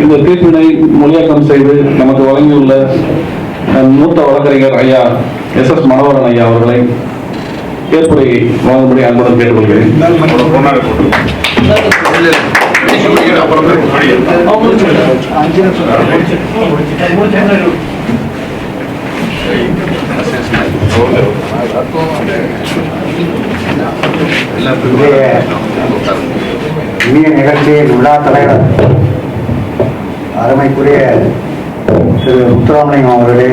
இந்த தீர்ப்பினை மொழியாக்கம் செய்து நமக்கு வழங்கியுள்ள மூத்த வழக்கறிஞர் ஐயா எஸ் எஸ் மனோகரன் ஐயா அவர்களை ஏற்புரை வழங்கும்படி அன்புடன் கேட்டுக்கொள்கிறேன். இனிய நிகழ்ச்சியின் விழா தலைவர் அருமைக்குரிய திரு முத்துராமலிங்கம் அவர்களே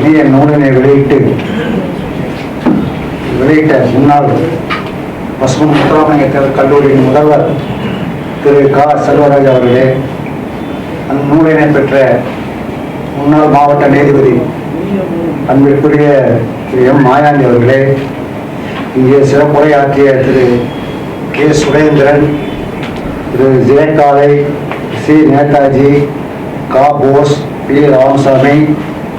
இந்த நூலினை வெளியிட்டு வெளியிட்ட முன்னாள் பசுமன் முத்துராமலிங்க கல்லூரியின் முதல்வர் திரு கா. செல்வராஜ் அவர்களே அந்த நூலினை பெற்ற முன்னாள் மாவட்ட நீதிபதி அன்பிற்குரிய திரு எம். மாயாண்டி அவர்களே இங்கே சிறப்புரையாற்றிய திரு கே. சுரேந்திரன் திரு ஜெயகாலை ஸ்ரீ நேதாஜி கா. போஸ் பி. ராமசாமி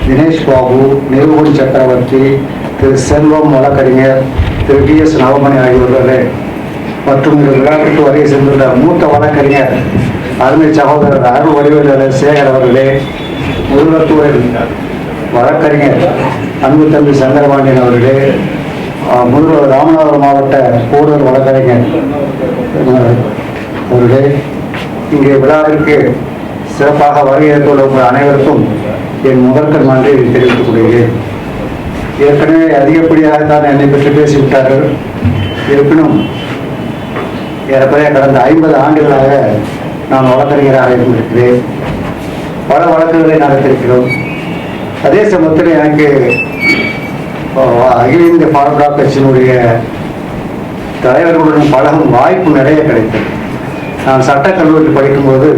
தினேஷ் பாபு நிருபன் சக்கரவர்த்தி திரு. செல்வம் வழக்கறிஞர் திரு. B S. நவமணி ஆகியோர்களே. மற்றும் இந்த விழாவிற்கு வருகை சென்றுள்ள மூத்த வழக்கறிஞர் அருமை சகோதரர் அருள் வடிவேலர் சேகர் அவர்களே. முதல்வத்துவரின் வழக்கறிஞர் அன்பு தம்பி சங்கரபாண்டியன் அவர்களே. முதல்வர் ராமநாதபுரம் மாவட்ட கூடுதல் வழக்கறிஞர் அவர்களே. இங்கே விழாவிற்கு சிறப்பாக வருகையேற்றுள்ள உங்கள் அனைவருக்கும் என் முதற்கண் நன்றியை தெரிவித்துக் கொள்கிறேன். ஏற்கனவே அதிகப்படியாக தான் என்னை பற்றி பேசிவிட்டார்கள். இருப்பினும் ஏறக்குறைய கடந்த ஐம்பது ஆண்டுகளாக நான் வழக்கறிஞராக இருந்திருக்கிறேன். பல வழக்குகளை நடத்திருக்கிறோம். அதே சமயத்தில் எனக்கு அகில இந்திய பாரம்பரிய கட்சியினுடைய தலைவர்களுடன் பழகும் வாய்ப்பு நிறைய கிடைத்தது. நான் சட்டக்கல்லூரியில் படிக்கும்போது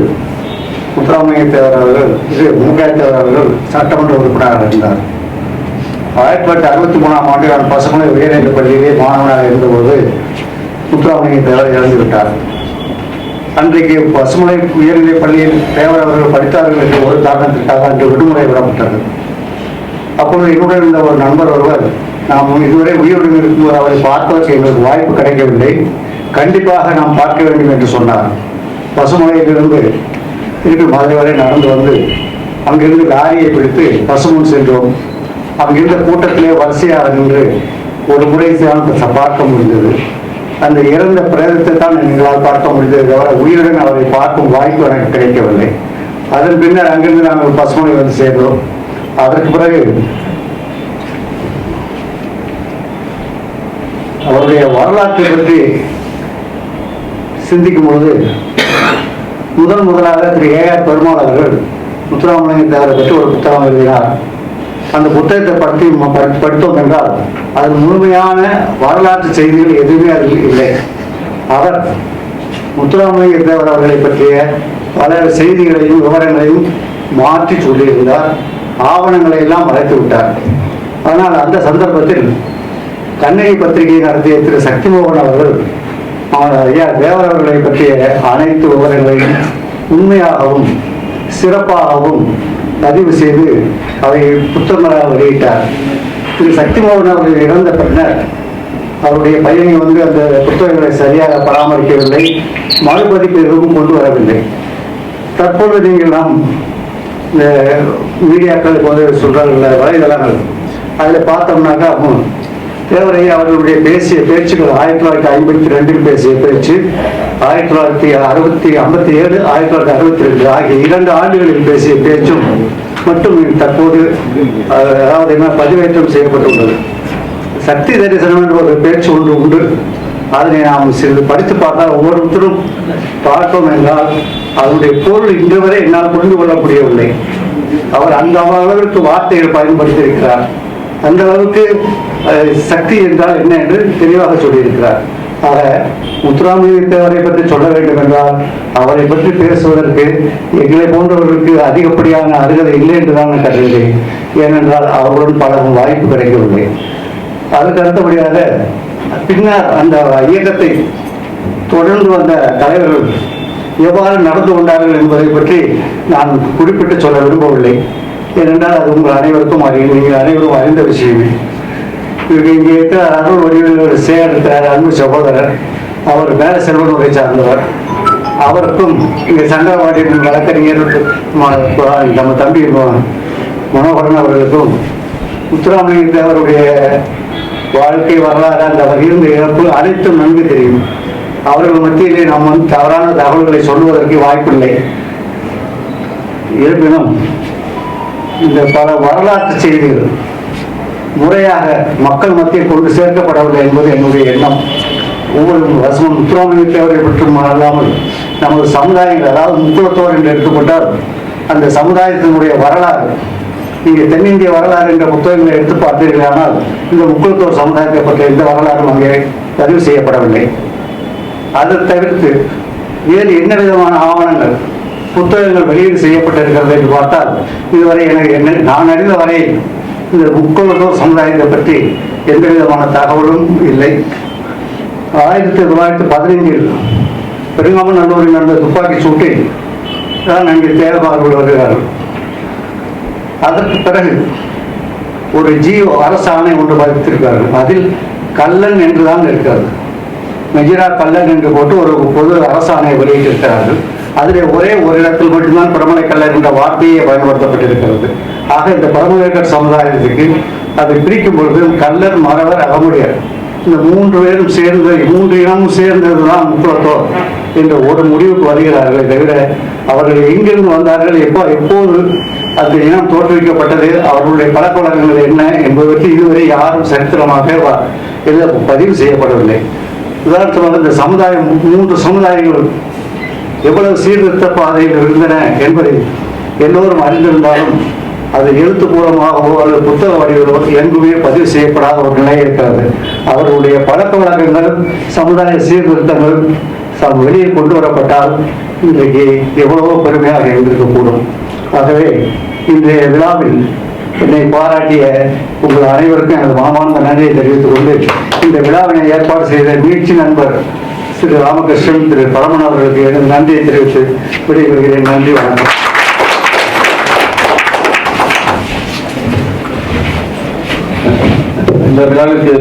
முத்துராமலிங்க தேவர் அவர்கள் இது முக தேவர் அவர்கள் சட்டமன்ற உறுப்பினராக இருந்தார். ஆயிரத்தி தொள்ளாயிரத்தி அறுபத்தி மூணாம் ஆண்டு நான் பசங்களை உயர்நிலைப் பள்ளியிலே மாணவனாக இருந்தபோது முத்துராமலிங்க தேவர் இறந்து விட்டார். அன்றைக்கு பசுமலை உயர்நிலைப் பள்ளியில் தேவர் அவர்கள் படித்தார்கள் என்ற ஒரு காரணத்திற்காக அன்று விடுமுறை விடப்பட்டது. அப்பொழுது என்னுடன் இருந்த ஒரு நண்பர் ஒருவர் நாம் இதுவரை உயிருடன் இருக்கும்போது அவரை பார்ப்பதற்கு எங்களுக்கு வாய்ப்பு கிடைக்கவில்லை. கண்டிப்பாக நாம் பார்க்க வேண்டும் என்று சொன்னார். பசுமலையிலிருந்து திருப்பி மதுரை வரை நடந்து வந்து அங்கிருந்து லாரியை பிடித்து பசுமுன் சென்றோம். அங்கிருந்த கூட்டத்திலே வரிசையாக நின்று ஒரு முறை தான் பார்க்க முடிந்தது. அந்த இறந்த பிரேதத்தை தான் எங்களால் பார்க்க முடிந்தது தவிர உயிருடன் அவரை பார்க்கும் வாய்ப்பு எனக்கு கிடைக்கவில்லை. அதன் பின்னர் அங்கிருந்து நாங்கள் பசுமலை வந்து சேர்ந்தோம். அதற்கு பிறகு அவருடைய வரலாற்றை பற்றி சிந்திக்கும் பொழுது முதன் முதலாக திரு ஏ ஆர் பெருமாள் அவர்கள் முத்துராமலிங்க தேவரை பற்றி ஒரு புத்தகம் எழுதினார். அந்த புத்தகத்தை பற்றி படி- படித்தோம் என்றால் அதில் முழுமையான வரலாற்று செய்திகள் எதுவுமே அதில் இல்லை. அவர் முத்துராமலிங்க தேவர் அவர்களை பற்றிய பல செய்திகளையும் விவரங்களையும் மாற்றி சொல்லியிருந்தார். ஆவணங்களை எல்லாம் மறைத்து விட்டார். ஆனால் அந்த சந்தர்ப்பத்தில் கண்ணகி பத்திரிகை நடத்திய திரு சக்திமோகன் அவர்கள் தேவர் அவர்களை பற்றிய அனைத்து விவரங்களையும் உண்மையாகவும் சிறப்பாகவும் பதிவு செய்து அதை புத்தகங்களாக வெளியிட்டார். திரு. சக்திமோகன் அவர்கள் இறந்த பின்னர் அவருடைய பையனை வந்து அந்த புத்தகங்களை சரியாக பராமரிக்கவில்லை மறுபதிப்பு எதுவும் கொண்டு வரவில்லை. தற்பொழுது நீங்கள் நாம் இந்த மீடியாக்களுக்கு வந்து சொல்றாங்கல்ல வலைதளங்கள் அதில் பார்த்தோம்னாக்கா தேவரை அவர்களுடைய பேசிய பேச்சுகள் ஆயிரத்தி தொள்ளாயிரத்தி ஐம்பத்தி ரெண்டில் பேசிய பேச்சு ஆயிரத்தி தொள்ளாயிரத்தி அறுபத்தி ஐம்பத்தி ஏழு ஆயிரத்தி தொள்ளாயிரத்தி அறுபத்தி ரெண்டு ஆகிய இரண்டு ஆண்டுகளில் பேசிய பேச்சும் மட்டும் தற்போது அதாவது என்ன பதிவேற்றம் செய்யப்பட்டுள்ளது. சக்தி தரிசனம் என்ற ஒரு பேச்சு ஒன்று உண்டு. அதனை நாம் சிறிது படித்து பார்த்தால் ஒவ்வொருத்தரும் பார்த்தோம் என்றால் அதனுடைய பொருள் இன்று வரை என்னால் புரிந்து கொள்ள முடியவில்லை அவர் அந்த அளவிற்கு வார்த்தைகள் பயன்படுத்தியிருக்கிறார். அந்த அளவுக்கு சக்தி என்றால் என்ன என்று தெளிவாக சொல்லியிருக்கிறார். ஆக முத்துராமலிங்கத்தேவரை பற்றி சொல்ல வேண்டும் என்றால் அவரை பற்றி பேசுவதற்கு எங்களை போன்றவர்களுக்கு அதிகப்படியான அருகதை இல்லை என்றுதான் நான் கருதுகிறேன். ஏனென்றால் அவருடன் பழகும் வாய்ப்பு கிடைக்கவில்லை. அதுக்கு அடுத்தபடியாக பின்னர் அந்த இயக்கத்தை தொடர்ந்து வந்த தலைவர்கள் எவ்வாறு நடந்து கொண்டார்கள் என்பதை பற்றி நான் குறிப்பிட்டு சொல்ல விரும்பவில்லை. ஏனென்றால் அது உங்கள் அனைவருக்கும் அறியும் நீங்கள் அனைவரும் அறிந்த விஷயமே இங்கே இங்கே இருக்கிற அருள் வடிவில் சேர் அன்பு சகோதரர் அவர் மேல செல்வனுடைய சார்ந்தவர் அவருக்கும் இங்கே சங்கரவாடி வழக்கறிஞர் நம்ம தம்பி மனோகரன் அவர்களுக்கும் முத்துராமலிங்க தேவருடைய வாழ்க்கை வரலாறு அந்த அவர் இருந்த இழப்பு அனைத்தும் நன்கு தெரியும் அவர்கள் மத்தியிலே நாம் வந்து தவறான தகவல்களை சொல்வதற்கு வாய்ப்பில்லை இருப்பினும் இந்த பல வரலாற்று செய்திகள் முறையாக மக்கள் மத்தியில் கொண்டு சேர்க்கப்படவில்லை என்பது என்னுடைய எண்ணம். ஒவ்வொரு வருஷமும் முத்துராமலிங்க தேவரை அல்லாமல் நமது சமுதாயங்கள் அதாவது முத்துவத்தோர் என்று எடுத்துக்கொண்டால் அந்த சமுதாயத்தினுடைய வரலாறு நீங்கள் தென்னிந்திய வரலாறு என்ற புத்தகங்களை எடுத்து பார்த்தீர்களானால் இந்த முக்குளத்தோர் சமுதாயத்தை பற்றிய எந்த வரலாறும் அங்கே பதிவு செய்யப்படவில்லை. அதை தவிர்த்து வேறு என்ன விதமான ஆவணங்கள் புத்தகங்கள் வெளியீடு செய்யப்பட்டிருக்கிறது என்று பார்த்தால் இதுவரை எனக்கு என்ன நான் அறிந்த வரை இந்த முக்குளத்தோர் சமுதாயத்தை பற்றி எந்த விதமான தகவலும் இல்லை. ஆயிரத்தி தொள்ளாயிரத்தி பதினைஞ்சில் பெருங்காமநல்லூரில் நடந்த துப்பாக்கி சூட்டில் தான் அங்கே தேவைப்பார்கள் வருகிறார்கள் அதற்கு பிறகு ஒரு ஜியோ அரசாணை ஒன்று பதித்திருக்கிறார்கள் அதில் கல்லன் என்றுதான் இருக்கிறது. மெஜிரா கல்லன் என்று போட்டு ஒரு பொது அரசாணை வெளியிட்டிருக்கிறார்கள். அதில் ஒரே ஒரு இடத்தில் மட்டும்தான் பிரமலை என்ற வார்த்தையே பயன்படுத்தப்பட்டிருக்கிறது. ஆக இந்த பரமவேக்கர் சமுதாயத்துக்கு அதை பிரிக்கும் பொழுது கல்லர் மறவர் அகமுடையர் இந்த மூன்று பேரும் சேர்ந்து மூன்று இனமும் சேர்ந்ததுதான் முக்கியத்துவம் என்ற ஒரு முடிவுக்கு வருகிறார்களே தவிர அவர்கள் எங்கிருந்து வந்தார்கள் எப்போ எப்போது அந்த இனம் தோற்றுவிக்கப்பட்டது அவர்களுடைய பழக்கவழக்கங்கள் என்ன என்பது பற்றி இதுவரை யாரும் சரித்திரமாக இதில் பதிவு செய்யப்படவில்லை. உதாரணமாக இந்த சமுதாயம் மூன்று சமுதாயங்கள் எவ்வளவு சீர்திருத்த பாதையில் இருந்தன என்பதை எல்லோரும் அறிந்திருந்தாலும் அது எழுத்துப்பூர்வமாகவோ அல்லது புத்தக வடிவிலோ எங்குமே பதிவு செய்யப்படாத ஒரு நிலை இருக்கிறது. அவர்களுடைய பழக்க வழக்கங்கள் சமுதாய சீர்திருத்தங்கள் வெளியே கொண்டு வரப்பட்டால் இன்றைக்கு எவ்வளவோ பெருமையாக இருந்திருக்கக்கூடும். ஆகவே இன்றைய விழாவில் என்னை பாராட்டிய உங்கள் அனைவருக்கும் எனது மாமாந்த நன்றியை தெரிவித்துக் கொண்டு இந்த விழாவினை ஏற்பாடு செய்த மீட்சி நண்பர் திரு ராமகிருஷ்ணன் திரு பரமன் அவர்களுக்கு எனது நன்றியை தெரிவித்து விடைபெறுகிறேன். நன்றி வணக்கம். இந்த விழாவிற்கு